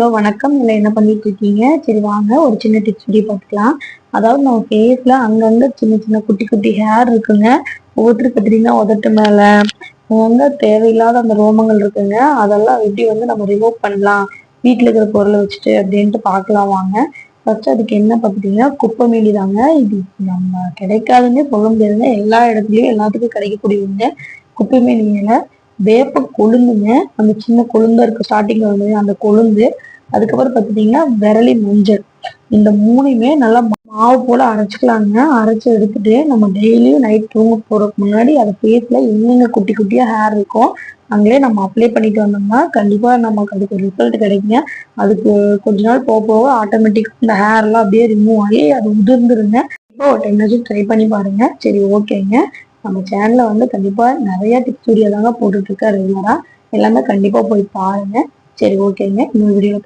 Hello வணக்கம். இல்லை என்ன பண்ணிட்டு இருக்கீங்க சரி வாங்க. ஒரு சின்ன டிப்ஸ் வீடியோ பார்த்துக்கலாம். அதாவது நம்ம ஃபேஸ்ல அங்கங்க சின்ன சின்ன குட்டி குட்டி ஹேர் இருக்குங்க. ஒவ்வொருத்தருக்கு பார்த்தீங்கன்னா உதட்டு மேல அங்கங்க தேவையில்லாத அந்த ரோமங்கள் இருக்குங்க. அதெல்லாம் எப்படி வந்து நம்ம ரிமூவ் பண்ணலாம்? வீட்டில் இருக்கிற பொருளை வச்சுட்டு அப்படின்ட்டு பார்க்கலாம் வாங்க. ஃபர்ஸ்ட் அதுக்கு என்ன பார்த்துட்டீங்கன்னா குப்பைமேனி தாங்க. இது நம்ம கிடைக்காதுன்னே சொல்ல முடியாதுங்க. எல்லா இடத்துலயும் எல்லாத்துக்கும் கிடைக்கக்கூடியவங்க குப்பை இலை வேப்ப கொழுந்துங்க. அந்த சின்ன கொழுந்து இருக்கு ஸ்டார்டிங்ல வந்து அந்த கொழுந்து. அதுக்கப்புறம் பார்த்துட்டீங்கன்னா விரலி மஞ்சள். இந்த மூணையுமே நல்லா மாவு போல அரைச்சிக்கலாங்க. அரைச்சி எடுத்துட்டு நம்ம டெய்லியும் நைட் தூங்க போறதுக்கு முன்னாடி அது ஃபேஸ்ல எங்கெங்க குட்டி குட்டியா ஹேர் இருக்கும் அங்கேயே நம்ம அப்ளை பண்ணிட்டு வந்தோம்னா கண்டிப்பா நமக்கு அதுக்கு ரிசல்ட் கிடைக்குங்க. அதுக்கு கொஞ்ச நாள் போக போக ஆட்டோமேட்டிக் இந்த ஹேர் எல்லாம் அப்படியே ரிமூவ் ஆகி அது உதிர்ந்துருங்க. இப்போ ஒரு டென் ட்ரை பண்ணி பாருங்க. சரி ஓகேங்க. நம்ம சேனல்ல வந்து கண்டிப்பா நிறைய டிப்ஸ் வீடியோ தாங்க போட்டுட்டு ரெகுலராக ரெகுலரா எல்லாமே கண்டிப்பா போய் பாருங்க. சரி ஓகேங்க. இன்னொரு வீடியோ